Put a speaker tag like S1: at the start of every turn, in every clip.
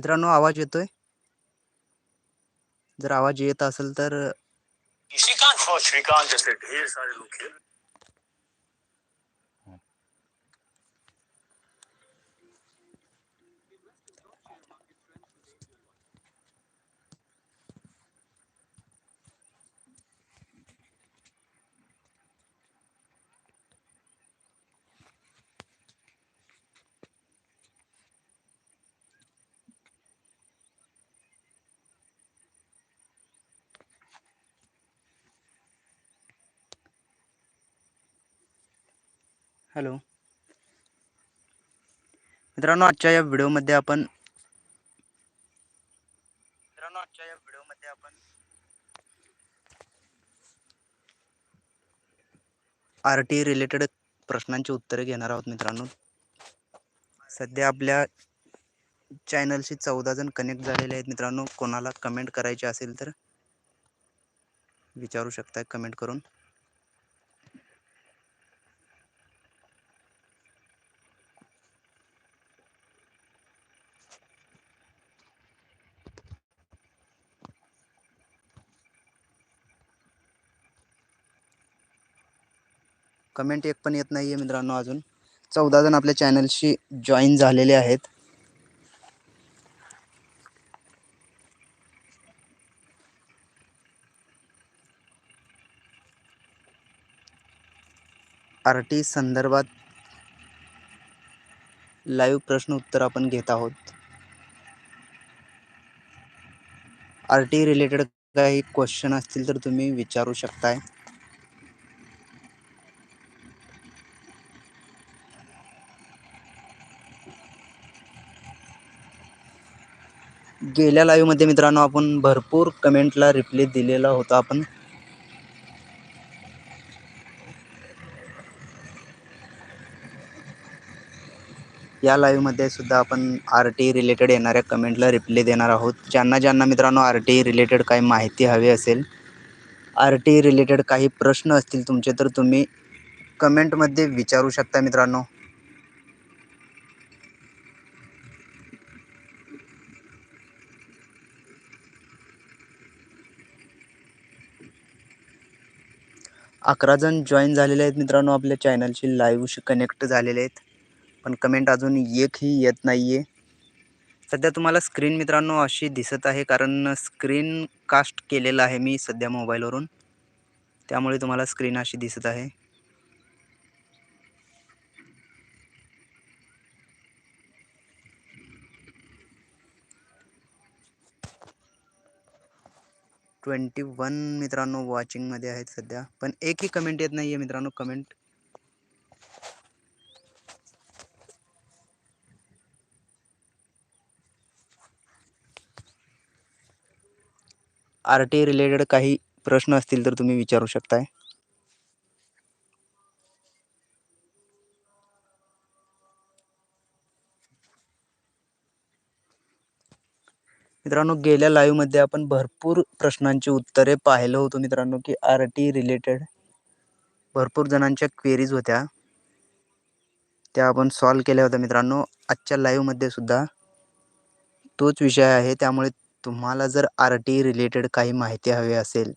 S1: मित्रांनो आवाज येतोय? जर आवाज येत असेल तर
S2: श्रीकांत हो, श्रीकांत जैसे ढेर सारे लोग खेल
S1: हॅलो. मित्रांनो आजच्या या व्हिडिओमध्ये आपण मित्रांनो आजच्या या व्हिडिओमध्ये आपण आर टी रिलेटेड प्रश्नांची उत्तरे घेणार आहोत मित्रांनो. सध्या आपल्या चॅनलशी चौदा जण कनेक्ट झालेले आहेत मित्रांनो. कोणाला कमेंट करायची असेल तर विचारू शकता कमेंट करून. कमेंट एक पण येत नाही आहे मित्रांनो अजून. चौदा जण आपल्या चॅनलशी जॉईन झालेले आहेत. आर टी संदर्भात लाईव्ह प्रश्न उत्तर आपण घेत आहोत. आर टी रिलेटेड काही क्वेश्चन असतील तर तुम्ही विचारू शकताय. गेल्या लाईव्हमध्ये मित्रांनो आपण भरपूर कमेंटला रिप्ले दिलेला होता आपण. या लाईव्हमध्ये सुद्धा आपण आर टी रिलेटेड येणाऱ्या कमेंटला रिप्ले देणार आहोत. ज्यांना ज्यांना मित्रांनो आर टी रिलेटेड काही माहिती हवी असेल आर टी रिलेटेड काही प्रश्न असतील तुमचे तर तुम्ही कमेंटमध्ये विचारू शकता मित्रांनो. अकरा जण जॉईन झालेले आहेत मित्रांनो आपल्या चॅनलशी लाईव्हशी कनेक्ट झालेले आहेत. पण कमेंट अजून एकही येत नाही आहे सध्या तुम्हाला स्क्रीन मित्रांनो अशी दिसत आहे कारण स्क्रीन कास्ट केलेलं आहे मी सध्या मोबाईलवरून त्यामुळे तुम्हाला स्क्रीन अशी दिसत आहे. ट्वेंटी वन मित्रांनो वॉचिंगमध्ये आहेत सध्या. पण एकही कमेंट येत नाही आहे मित्रांनो कमेंट आर टी रिलेटेड काही प्रश्न असतील तर तुम्ही विचारू शकताय. मित्रांनो गेल्या लाईव्हमध्ये आपण भरपूर प्रश्नांची उत्तरे पाहिलं होतं मित्रांनो की आर टी रिलेटेड भरपूर जणांच्या क्वेरीज होत्या. त्या आपण सॉल्व केल्या होत्या मित्रांनो. आजच्या लाईव्हमध्ये सुद्धा तोच विषय आहे. त्यामुळे तुम्हाला जर आर टी रिलेटेड काही माहिती हवी असेल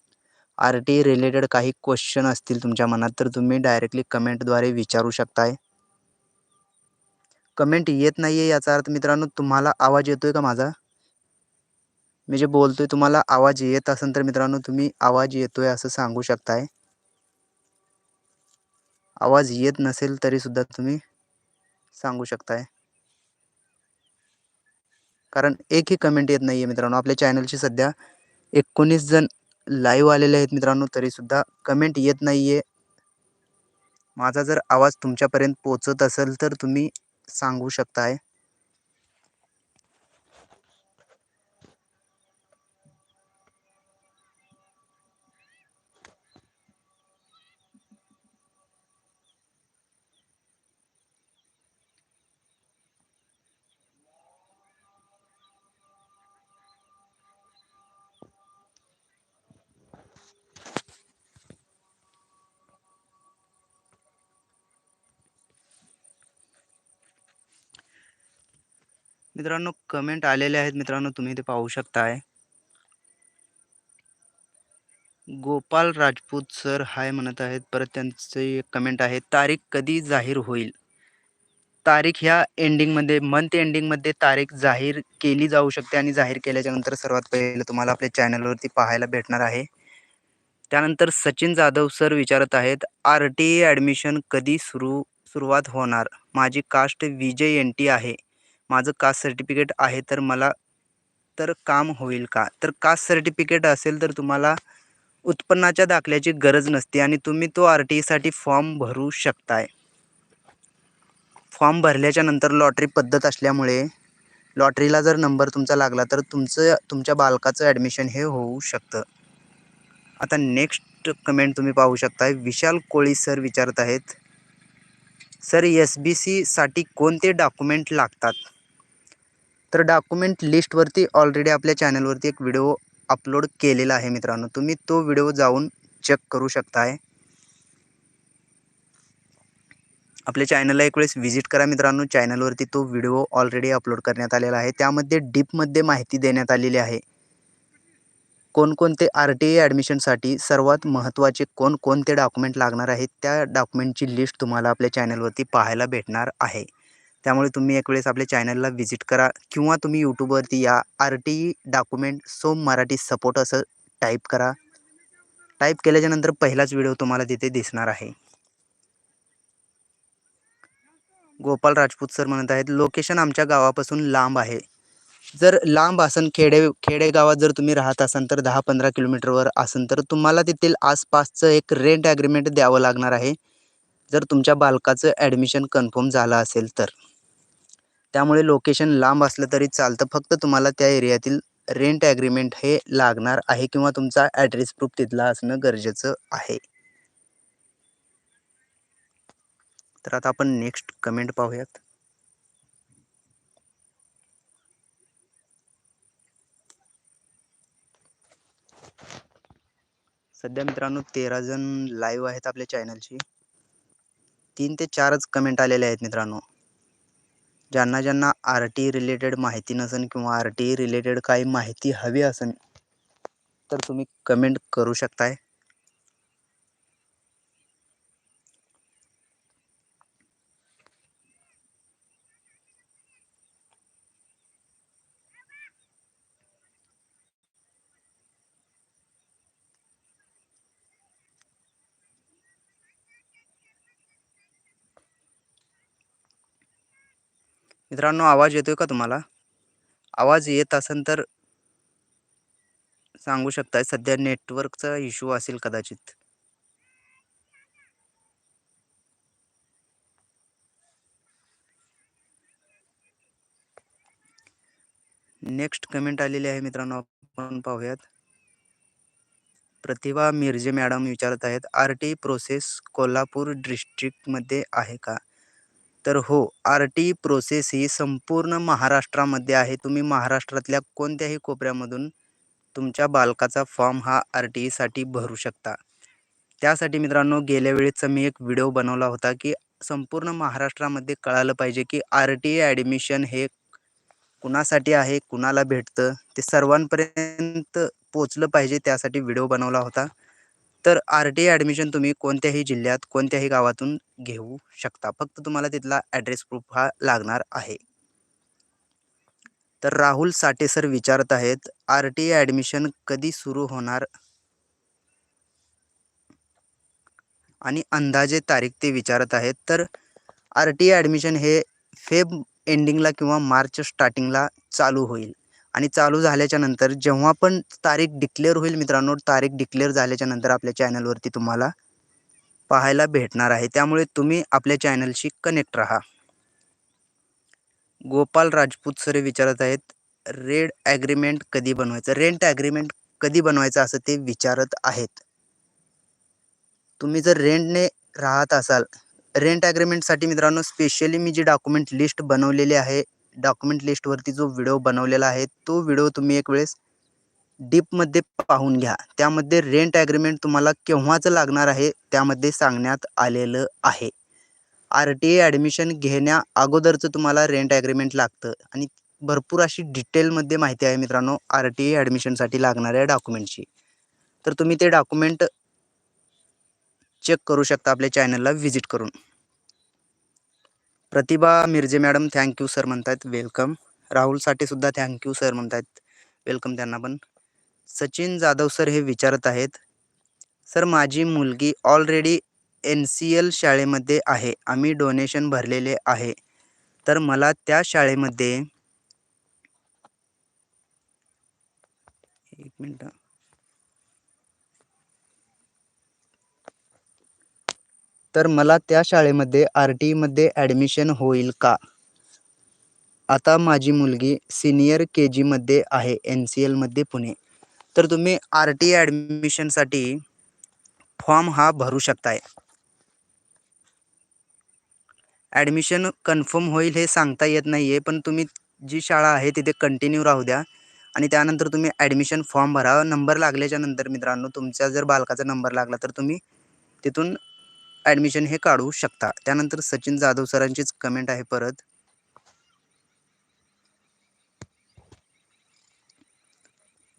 S1: आर टी रिलेटेड काही क्वेश्चन असतील तुमच्या मनात तर तुम्ही डायरेक्टली कमेंटद्वारे विचारू शकताय. कमेंट येत नाही आहे याचा अर्थ मित्रांनो तुम्हाला आवाज येतोय का माझा? मी जे बोलतोय तुम्हाला आवाज येत असेल तर मित्रांनो तुम्ही आवाज येतोय असं सांगू शकताय. आवाज येत नसेल तरी सुद्धा तुम्ही सांगू शकताय. कारण एकही कमेंट येत नाहीये मित्रांनो. आपल्या चॅनलची सध्या एकोणीस जण लाईव्ह आलेले आहेत मित्रांनो तरी सुद्धा कमेंट येत नाहीये. माझा जर आवाज तुमच्यापर्यंत पोचत असेल तर तुम्ही सांगू शकताय. मित्रांनो कमेंट आलेले आहेत. मित्रांनो तुम्ही ते पाहू शकताय. गोपाल राजपूत सर हाय म्हणत आहेत. परत त्यांचे एक कमेंट आहे. तारीख कधी जाहीर होईल? तारीख ह्या एंडिंगमध्ये मंथ एंडिंगमध्ये तारीख जाहीर केली जाऊ शकते आणि जाहीर केल्याच्यानंतर सर्वात पहिले तुम्हाला आपल्या चॅनलवरती पाहायला भेटणार आहे. त्यानंतर सचिन जाधव सर विचारत आहेत आर टी ए ॲडमिशन कधी सुरू सुरुवात होणार? माझी कास्ट विजय एन टी आहे. माझं कास्ट सर्टिफिकेट आहे तर मला तर काम होईल का? तर कास्ट सर्टिफिकेट असेल तर तुम्हाला उत्पन्नाच्या दाखल्याची गरज नसते आणि तुम्ही तो आर टी ईसाठी फॉर्म भरू शकताय. फॉर्म भरल्याच्या नंतर लॉटरी पद्धत असल्यामुळे लॉटरीला जर नंबर तुमचा लागला तर तुमचं तुमच्या बालकाचं ॲडमिशन हे होऊ शकतं. आता नेक्स्ट कमेंट तुम्ही पाहू शकताय. विशाल कोळी सर विचारत आहेत सर एस बी सीसाठी कोणते डॉक्युमेंट लागतात? तर डॉक्युमेंट लिस्टवरती ऑलरेडी आपल्या चॅनलवरती एक व्हिडिओ अपलोड केलेला आहे मित्रांनो. तुम्ही तो व्हिडिओ जाऊन चेक करू शकताय. आपल्या चॅनलला एक वेळेस व्हिजिट करा मित्रांनो. चॅनलवरती तो व्हिडिओ ऑलरेडी अपलोड करण्यात आलेला आहे. त्यामध्ये डीपमध्ये माहिती देण्यात आलेली आहे. कोणकोणते आर टी ए ॲडमिशनसाठी सर्वात महत्त्वाचे कोणकोणते डॉक्युमेंट लागणार आहेत त्या डॉक्युमेंटची लिस्ट तुम्हाला आपल्या चॅनलवरती पाहायला भेटणार आहे. त्यामुळे तुम्ही एक वेळेस आपल्या चॅनलला व्हिजिट करा किंवा तुम्ही यूट्यूबवरती या आर टी डॉक्युमेंट सोम मराठी सपोर्ट असं टाईप करा. टाईप केल्याच्यानंतर पहिलाच व्हिडिओ तुम्हाला तिथे दिसणार आहे. गोपाल राजपूत सर म्हणत आहेत लोकेशन आमच्या गावापासून लांब आहे. जर लांब असन खेडे खेडेगावात जर तुम्ही राहत असाल तर दहा पंधरा किलोमीटरवर असन तर तुम्हाला तेथील आसपासचं एक रेंट ॲग्रीमेंट द्यावं लागणार आहे. जर तुमच्या बालकाचं ॲडमिशन कन्फर्म झालं असेल तर. त्यामुळे लोकेशन लांब असलं तरी चालतं. फक्त तुम्हाला त्या एरियातील रेंट ॲग्रीमेंट हे लागणार आहे किंवा तुमचा ॲड्रेस प्रूफ तिथला असणं गरजेचं आहे. तर आता आपण नेक्स्ट कमेंट पाहूयात. सध्या मित्रांनो तेरा जण लाईव्ह आहेत आपल्या चॅनलची तीन ते चारच कमेंट आलेले आहेत मित्रांनो. ज्यांना ज्यांना आर टी रिलेटेड माहिती नसेल किंवा आर टी रिलेटेड काही माहिती हवी असेल तर तुम्ही कमेंट करू शकताय. मित्रांनो आवाज येतोय का तुम्हाला? आवाज येत असेल तर सांगू शकताय सध्या नेटवर्कचा इश्यू असेल कदाचित. नेक्स्ट कमेंट आलेली आहे मित्रांनो आपण पाहूयात. प्रतिभा मिरजे मॅडम विचारत आहेत आर टी प्रोसेस कोल्हापूर डिस्ट्रिक्टमध्ये आहे का? तर हो आर टी प्रोसेस ही संपूर्ण महाराष्ट्रामध्ये आहे. तुम्ही महाराष्ट्रातल्या कोणत्याही कोपऱ्यामधून तुमच्या बालकाचा फॉर्म हा आर टी ईसाठी भरू शकता. त्यासाठी मित्रांनो गेल्या वेळेचा मी एक व्हिडिओ बनवला होता की संपूर्ण महाराष्ट्रामध्ये कळालं पाहिजे की आर टी ॲडमिशन हे कुणासाठी आहे कुणाला भेटतं ते सर्वांपर्यंत पोचलं पाहिजे त्यासाठी व्हिडिओ बनवला होता. तर आर टी ॲडमिशन तुम्ही कोणत्याही जिल्ह्यात कोणत्याही गावातून घेऊ शकता. फक्त तुम्हाला तिथला ॲड्रेस प्रूफ हा लागणार आहे. तर राहुल साठे सर विचारत आहेत आर टी ॲडमिशन कधी सुरू होणार? आणि अंदाजे तारीख ते विचारत आहेत. तर आर टी ॲडमिशन हे फेब एंडिंगला किंवा मार्च स्टार्टिंगला चालू होईल. आणि चालू झाल्याच्यानंतर जेव्हा पण तारीख डिक्लेअर होईल मित्रांनो तारीख डिक्लेअर झाल्याच्यानंतर आपल्या चॅनलवरती तुम्हाला पाहायला भेटणार आहे. त्यामुळे तुम्ही आपल्या चॅनलशी कनेक्ट राहा. गोपाल राजपूत सर विचारत आहेत रेड ॲग्रीमेंट कधी बनवायचं? रेंट ॲग्रीमेंट कधी बनवायचं? असं ते विचारत आहेत. तुम्ही जर रेंटने राहत असाल रेंट ॲग्रीमेंटसाठी मित्रांनो स्पेशली मी जी डॉक्युमेंट लिस्ट बनवलेली आहे डॉक्युमेंट लिस्टवरती जो व्हिडिओ बनवलेला आहे तो व्हिडिओ तुम्ही एक वेळेस डीपमध्ये पाहून घ्या. त्यामध्ये रेंट ॲग्रीमेंट तुम्हाला केव्हाचं लागणार आहे त्यामध्ये सांगण्यात आलेलं आहे. आर टी ए ॲडमिशन घेण्या अगोदरचं तुम्हाला रेंट ॲग्रीमेंट लागतं. आणि भरपूर अशी डिटेलमध्ये माहिती आहे मित्रांनो आर टी ए ॲडमिशनसाठी लागणाऱ्या डॉक्युमेंटची तर तुम्ही ते डॉक्युमेंट चेक करू शकता आपल्या चॅनलला व्हिजिट करून. Pratibha Mirje madam thank you sir म्हणतायत. वेलकम राहुलसाठी सुद्धा थँक्यू सर म्हणतायत. वेलकम त्यांना पण. सचिन जाधव सर हे विचारत आहेत. सर माझी मुलगी ऑलरेडी एन सी एल शाळेमध्ये आहे. आम्ही डोनेशन भरलेले आहे. तर मला त्या शाळेमध्ये एक मिनटं. तर मला त्या शाळेमध्ये आर टीमध्ये ॲडमिशन होईल का? आता माझी मुलगी सिनियर के जीमध्ये आहे एन सी एलमध्ये पुणे. तर तुम्ही आर टी ॲडमिशनसाठी फॉर्म हा भरू शकताय. ॲडमिशन कन्फर्म होईल हे सांगता येत नाही आहे पण तुम्ही जी शाळा आहे तिथे कंटिन्यू राहू द्या. आणि त्यानंतर तुम्ही ॲडमिशन फॉर्म भरा. नंबर लागल्याच्या नंतर मित्रांनो तुमच्या जर बालकाचा नंबर लागला तर तुम्ही तिथून ॲडमिशन हे काढू शकता. त्यानंतर सचिन जाधव सरांचीच कमेंट आहे परत.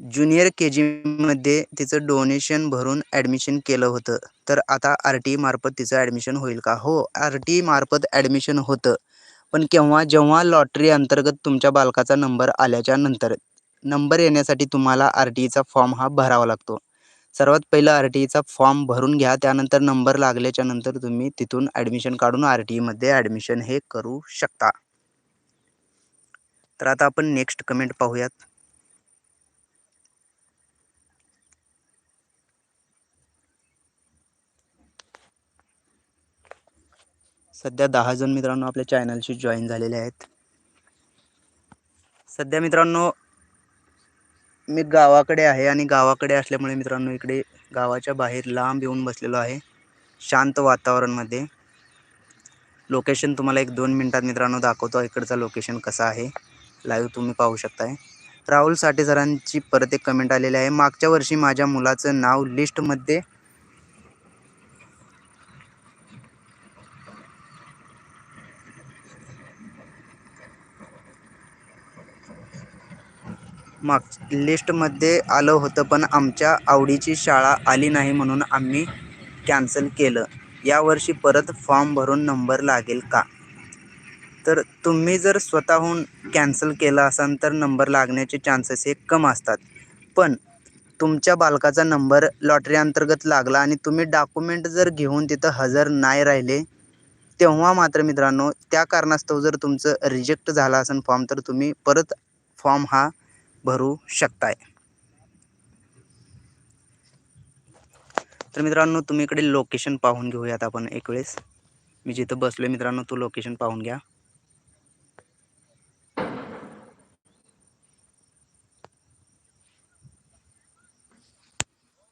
S1: ज्युनियर के जीमध्ये तिचं डोनेशन भरून ॲडमिशन केलं होतं. तर आता आर टी e मार्फत तिचं ॲडमिशन होईल का? हो आर टी e मार्फत ॲडमिशन होतं. पण केव्हा जेव्हा लॉटरी अंतर्गत तुमच्या बालकाचा नंबर आल्याच्यानंतर नंबर येण्यासाठी तुम्हाला आर टीचा e फॉर्म हा भरावा लागतो. सर्वात पहिलं आर टी ईचा फॉर्म भरून घ्या त्यानंतर नंबर लागल्याच्या नंतर तुम्ही तिथून ॲडमिशन काढून आर टी ईमध्ये ॲडमिशन हे करू शकता. तर आता आपण नेक्स्ट कमेंट पाहूयात. सध्या दहा जण मित्रांनो आपल्या चॅनलशी जॉईन झालेले आहेत. सध्या मित्रांनो मी गावाकडे आहे आणि गावाकडे असल्यामुळे मित्रांनो इकडे गावाच्या बाहेर लांब येऊन बसलेलो आहे. शांत वातावरणमध्ये. लोकेशन तुम्हाला एक दोन मिनटात मित्रांनो दाखवतो. इकडचं लोकेशन कसं आहे. लाईव्ह तुम्ही पाहू शकताय. राहुल साठे सरांची परत एक कमेंट आलेली आहे. मागच्या वर्षी माझ्या मुलाचं नाव लिस्टमध्ये माग लिस्टमध्ये आलं होतं पण आमच्या आवडीची शाळा आली नाही म्हणून आम्ही कॅन्सल केलं. यावर्षी परत फॉर्म भरून नंबर लागेल का? तर तुम्ही जर स्वतःहून कॅन्सल केलं असाल तर नंबर लागण्याचे चान्सेस हे कम असतात. पण तुमच्या बालकाचा नंबर लॉटरी अंतर्गत लागला आणि तुम्ही डॉक्युमेंट जर घेऊन तिथं हजर नाही राहिले तेव्हा मात्र मित्रांनो त्या कारणास्तव जर तुमचं रिजेक्ट झाला असेल फॉर्म तर तुम्ही परत फॉर्म हा भरू शकताय. तर मित्रांनो तुम्ही इकडे लोकेशन पाहून घेऊयात आपण एक वेळेस. मी जिथं बसलोय मित्रांनो तो लोकेशन पाहून घ्या.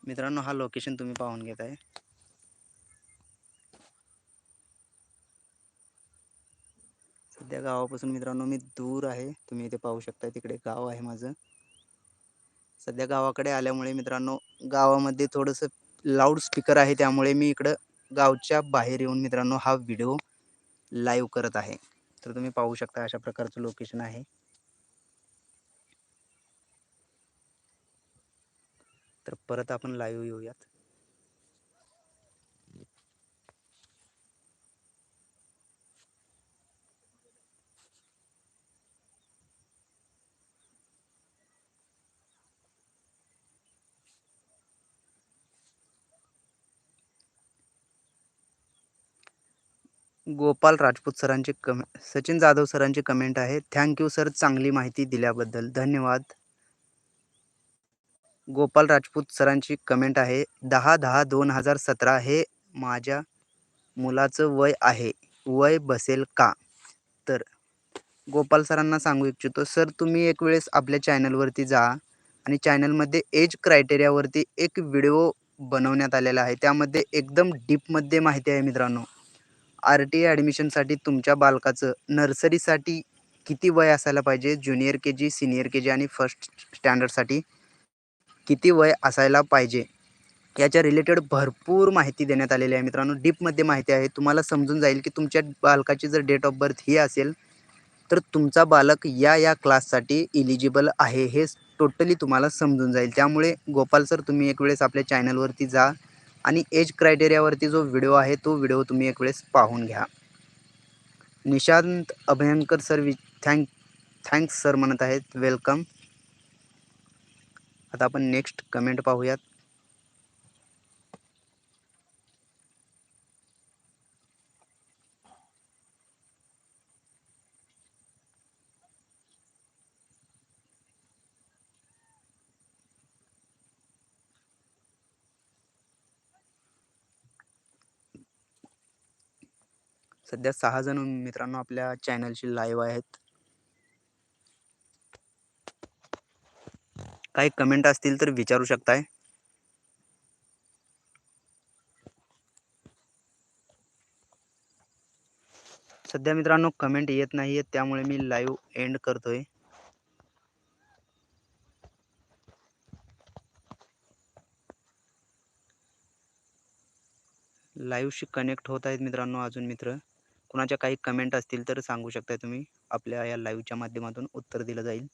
S1: मित्रांनो हा लोकेशन तुम्ही पाहून घेत आहे सध्या गावापासून मित्रांनो मी दूर आहे. तुम्ही इथे पाहू शकता तिकडे गाव आहे माझं. सध्या गावाकडे आल्यामुळे मित्रांनो गावामध्ये थोडंसं लाऊड स्पीकर आहे. त्यामुळे मी इकडं गावच्या बाहेर येऊन मित्रांनो हा व्हिडिओ लाईव्ह करत आहे. तर तुम्ही पाहू शकता अशा प्रकारचं लोकेशन आहे. तर परत आपण लाईव्ह येऊयात. गोपाल राजपूत सरांचे कमे सचिन जाधव सरांची कमेंट आहे. थँक्यू सर चांगली माहिती दिल्याबद्दल. धन्यवाद. गोपाल राजपूत सरांची कमेंट आहे. दहा दहा दोन हजार सतरा हे माझ्या मुलाचं वय आहे. वय बसेल का? तर गोपाल सरांना सांगू इच्छितो सर तुम्ही एक वेळेस आपल्या चॅनलवरती जा आणि चॅनलमध्ये एज क्रायटेरियावरती एक व्हिडिओ बनवण्यात आलेला आहे. त्यामध्ये एकदम डीपमध्ये माहिती आहे मित्रांनो. आर टी ॲडमिशनसाठी तुमच्या बालकाचं नर्सरीसाठी किती वय असायला पाहिजे? Junior K G senior K जी आणि फर्स्ट स्टँडर्डसाठी किती वय असायला पाहिजे? याच्या रिलेटेड भरपूर माहिती देण्यात आलेली आहे मित्रांनो. डीपमध्ये माहिती आहे. तुम्हाला समजून जाईल की तुमच्या बालकाची जर डेट ऑफ बर्थ ही असेल तर तुमचा बालक या या क्लाससाठी इलिजिबल आहे हे टोटली तुम्हाला समजून जाईल. त्यामुळे गोपाल सर तुम्ही एक वेळेस आपल्या चॅनलवरती जा. आणि एज क्रायटेरियावरती जो व्हिडिओ आहे तो व्हिडिओ तुम्ही एक वेळेस पाहून घ्या. निशांत अभयंकर सर वि थँक थँक्स सर म्हणत आहेत. वेलकम आता आपण नेक्स्ट कमेंट पाहूयात. सध्या सहा जण मित्रांनो आपल्या चॅनलशी लाईव्ह आहेत. काही कमेंट असतील तर विचारू शकताय. सध्या मित्रांनो कमेंट येत नाही आहेत त्यामुळे मी लाईव्ह एंड करतोय. लाईव्हशी कनेक्ट होत आहेत मित्रांनो अजून मित्र. कुणाच्या काही कमेंट असतील तर सांगू शकताय तुम्ही? आपल्या या लाईव्हच्या माध्यमातून उत्तर दिलं जाईल.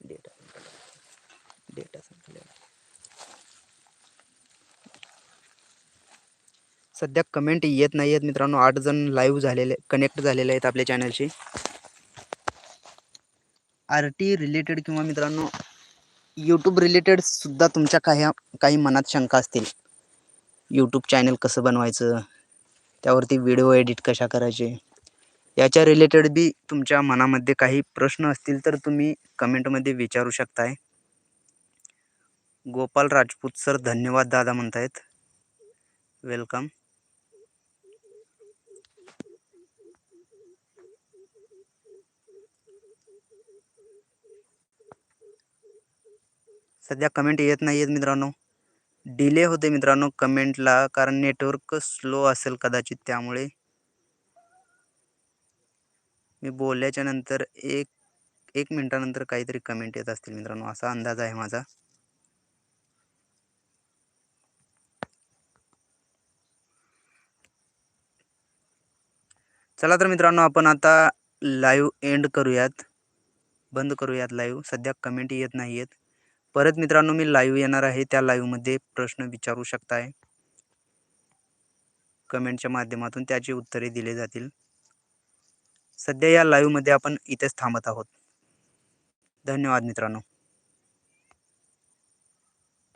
S1: डेटा डेटा सध्या कमेंट येत नाही आहेत मित्रांनो. आठ जण लाईव्ह झालेले कनेक्ट झालेले आहेत आपल्या चॅनलशी आर टी रिलेटेड किंवा मित्रांनो यूट्यूब रिलेटेड सुद्धा तुमच्या काही काही मनात शंका असतील. यूट्यूब चॅनल कसं बनवायचं? त्यावरती व्हिडिओ एडिट कशा करायचे? याच्या रिलेटेड बी तुमच्या मनामध्ये काही प्रश्न असतील तर तुम्ही कमेंटमध्ये विचारू शकताय. गोपाल राजपूत सर धन्यवाद दादा म्हणतायत. वेलकम सध्या कमेंट येत नाही आहेत मित्रांनो. डिले होते मित्रांनो कमेंटला कारण नेटवर्क स्लो असेल कदाचित त्यामुळे. मी बोलल्याच्या नंतर एक एक मिनिटानंतर काहीतरी कमेंट येत असतील मित्रांनो असा अंदाज आहे माझा. चला तर मित्रांनो आपण आता लाईव्ह एंड करूयात. बंद करूयात लाईव्ह सध्या कमेंट येत नाही आहेत परत मित्रांनो मी लाईव्ह येणार आहे. त्या लाईव्हमध्ये प्रश्न विचारू शकताय. कमेंटच्या माध्यमातून त्याची उत्तरे दिले जातील. सध्या या लाईव्हमध्ये आपण इथेच थांबत आहोत. धन्यवाद मित्रांनो.